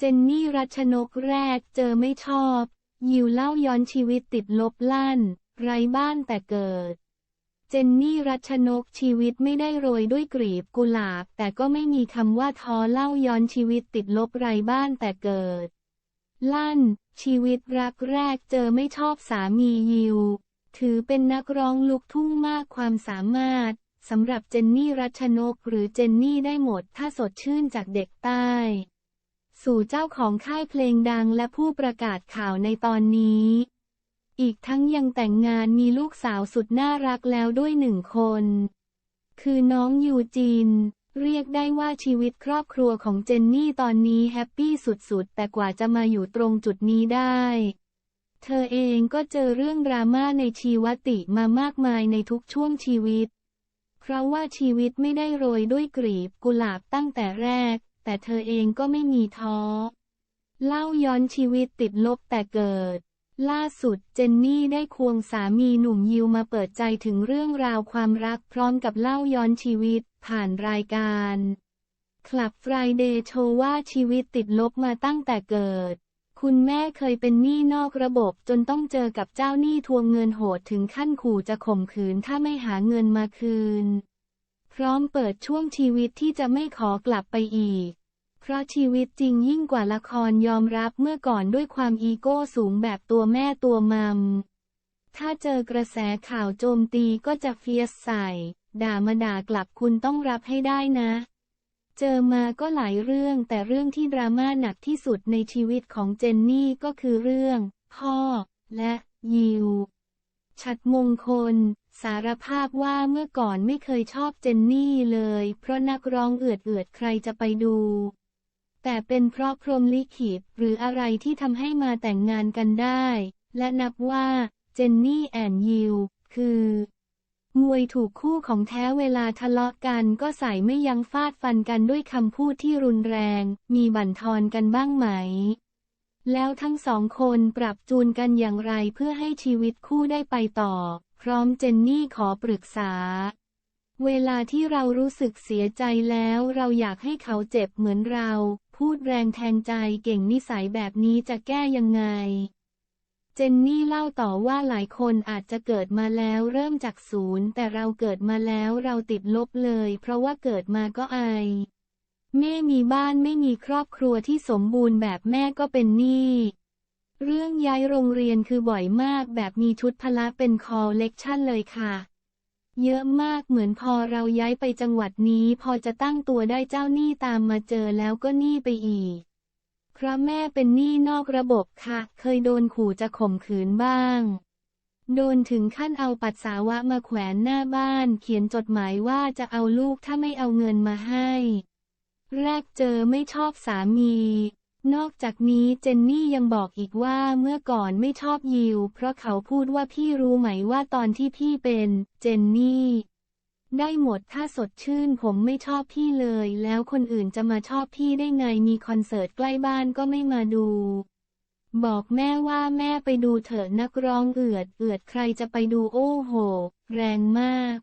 เจนนี่รัชนกแรกเจอไม่ชอบ ยิวเล่าย้อนชีวิตติดลบลั่น ไร้บ้านแต่เกิด เจนนี่รัชนกชีวิตไม่ได้โรยด้วยกลีบกุหลาบ แต่ก็ไม่มีคำว่าท้อเล่าย้อนชีวิตติดลบไร้บ้านแต่เกิด ลั่น ชีวิตรักแรกเจอไม่ชอบสามียิว ถือเป็นนักร้องลูกทุ่งมากความสามารถสำหรับเจนนี่รัชนกหรือเจนนี่ได้หมดถ้าสดชื่นจากเด็กใต้ สู่เจ้าของค่ายเพลงดังและผู้ประกาศข่าวในตอนนี้ อีกทั้งยังแต่งงานมีลูกสาวสุดน่ารักแล้วด้วยหนึ่งคน คือน้องยูจินเรียกได้ว่าชีวิตครอบครัวของเจนนี่ตอนนี้แฮปปี้สุดๆ แต่กว่าจะมาอยู่ตรงจุดนี้ได้ เธอเองก็เจอเรื่องดราม่าในชีวติมามากมายในทุกช่วงชีวิต เพราะว่าชีวิตไม่ได้โรยด้วยกลีบกุหลาบตั้งแต่แรก แต่เธอเองก็ไม่มีท้อ เล่าย้อนชีวิตติดลบแต่เกิด ล่าสุดเจนนี่ได้ควงสามีหนุ่มยิวมาเปิดใจถึงเรื่องราวความรักพร้อมกับเล่าย้อนชีวิตผ่านรายการคลับฟรายเดย์โชว์ว่าชีวิตติดลบมาตั้งแต่เกิด คุณแม่เคยเป็นหนี้นอกระบบจนต้องเจอกับเจ้าหนี้ทวงเงินโหดถึงขั้นขู่จะข่มขืนถ้าไม่หาเงินมาคืน ร้อมเปิดช่วงชีวิตที่จะไม่ขอกลับไปอีก เพราะชีวิตจริงยิ่งกว่าละครยอมรับเมื่อก่อนด้วยความอีโก้สูงแบบตัวแม่ตัวมัม ถ้าเจอกระแสข่าวโจมตีก็จะเฟียสใส่ ด่ามาด่ากลับคุณต้องรับให้ได้นะ เจอมาก็หลายเรื่องแต่เรื่องที่ดราม่าหนักที่สุดในชีวิตของเจนนี่ก็คือเรื่อง พ่อ และยิว ชัดมงคล สารภาพว่าเมื่อก่อนไม่เคยชอบเจนนี่เลย เพราะนักร้องเอือดเอือดใครจะไปดู แต่เป็นเพราะพรหมลิขิตหรืออะไรที่ทำให้มาแต่งงานกันได้ และนับว่าเจนนี่แอนยิวคือ มวยถูกคู่ของแท้เวลาทะเลาะกันก็ใส่ไม่ยั้งฟาดฟันกันด้วยคำพูดที่รุนแรง มีบั่นทอนกันบ้างไหม แล้วทั้งสองคนปรับจูนกันอย่างไรเพื่อให้ชีวิตคู่ได้ไปต่อ พร้อมเจนนี่ขอปรึกษา เวลาที่เรารู้สึกเสียใจแล้วเราอยากให้เขาเจ็บเหมือนเรา พูดแรงแทงใจเก่งนิสัยแบบนี้จะแก้ยังไง เจนนี่เล่าต่อว่าหลายคนอาจจะเกิดมาแล้วเริ่มจากศูนย์ แต่เราเกิดมาแล้วเราติดลบเลย เพราะว่าเกิดมาก็อาย แม่มีบ้านไม่มีครอบครัวที่สมบูรณ์แบบแม่ก็เป็นหนี้เรื่องย้ายโรงเรียนคือบ่อยมากแบบมีชุดพละเป็นคอลเลกชันเลยค่ะ เยอะมากเหมือนพอเราย้ายไปจังหวัดนี้พอจะตั้งตัวได้เจ้าหนี้ตามมาเจอแล้วก็หนี้ไปอีกเพราะแม่เป็นหนี้นอกระบบค่ะ เคยโดนขู่จะข่มขืนบ้าง โดนถึงขั้นเอาปัสสาวะมาแขวนหน้าบ้าน เขียนจดหมายว่าจะเอาลูกถ้าไม่เอาเงินมาให้ แรกเจอไม่ชอบสามี นอกจากนี้เจนนี่ยังบอกอีกว่าเมื่อก่อนไม่ชอบยิว เพราะเขาพูดว่าพี่รู้ไหมว่าตอนที่พี่เป็นเจนนี่ ได้หมดถ้าสดชื่นผมไม่ชอบพี่เลย แล้วคนอื่นจะมาชอบพี่ได้ไงมีคอนเสิร์ตใกล้บ้านก็ไม่มาดูบอกแม่ว่าแม่ไปดูเถอะนักร้องเอือดเอือดใครจะไปดูโอ้โห แรงมาก